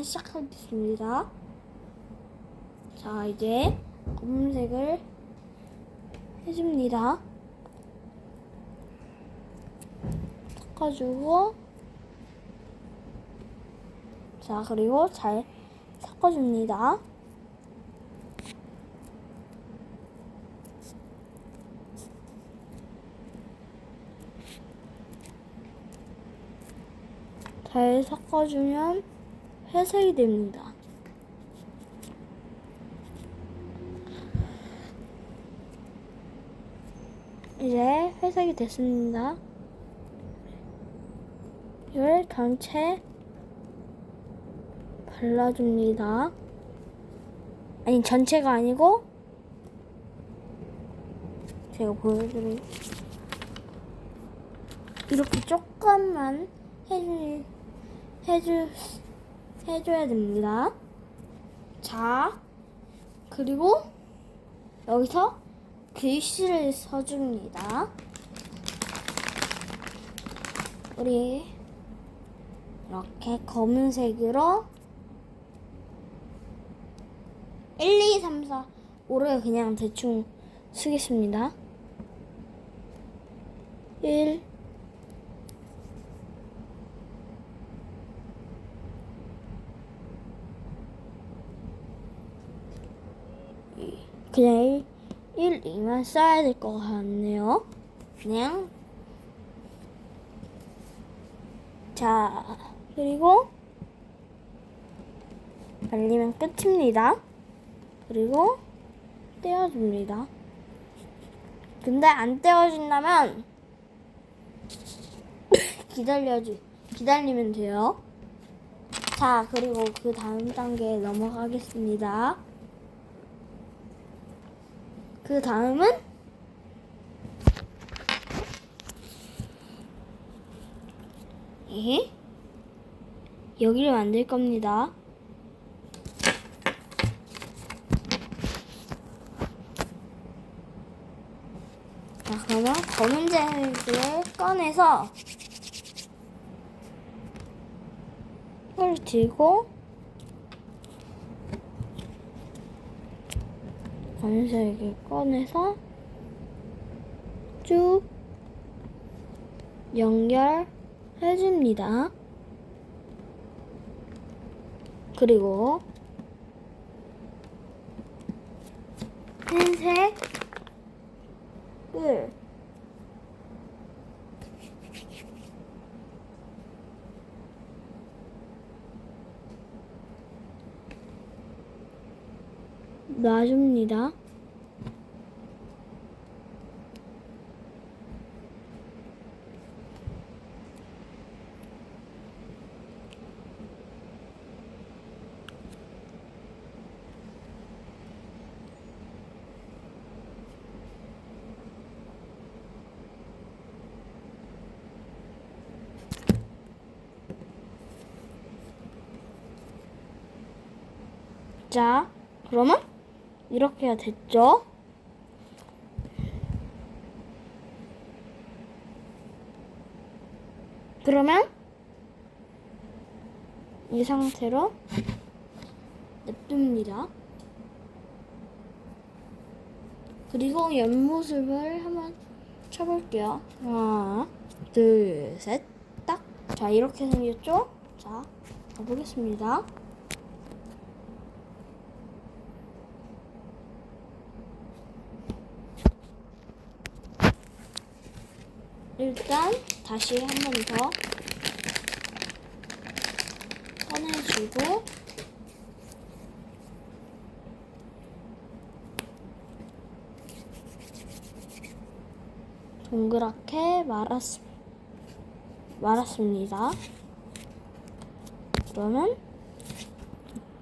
시작하겠습니다. 자, 이제 검은색을 해줍니다. 섞어주고, 자, 그리고 잘 섞어줍니다. 잘 섞어주면 회색이 됩니다. 이제 회색이 됐습니다. 이걸 전체 발라줍니다. 아니 전체가 아니고 제가 보여드릴 이렇게 조금만 해주 해주 해줘야 됩니다. 자, 그리고 여기서 글씨를 써줍니다. 우리 이렇게 검은색으로 1, 2, 3, 4, 5를 그냥 대충 쓰겠습니다. 1, 그냥 1, 1, 2만 써야 될 것 같네요. 그냥 자 그리고 말리면 끝입니다. 그리고 떼어줍니다. 근데 안 떼어진다면 기다려주 기다리면 돼요. 자 그리고 그 다음 단계에 넘어가겠습니다. 그 다음은 예? 여기를 만들 겁니다. 자, 그러면 검은색을 꺼내서 을 들고 검은색을 꺼내서 쭉 연결해 줍니다. 그리고 흰색 을 놔줍니다. 자, 그러면 이렇게 가 됐죠? 그러면 이 상태로 냅둡니다. 그리고 옆모습을 한번 쳐볼게요. 하나, 둘, 셋, 딱. 자, 이렇게 생겼죠? 자, 가보겠습니다. 일단 다시 한 번 더 꺼내주고 동그랗게 말았, 말았습니다. 그러면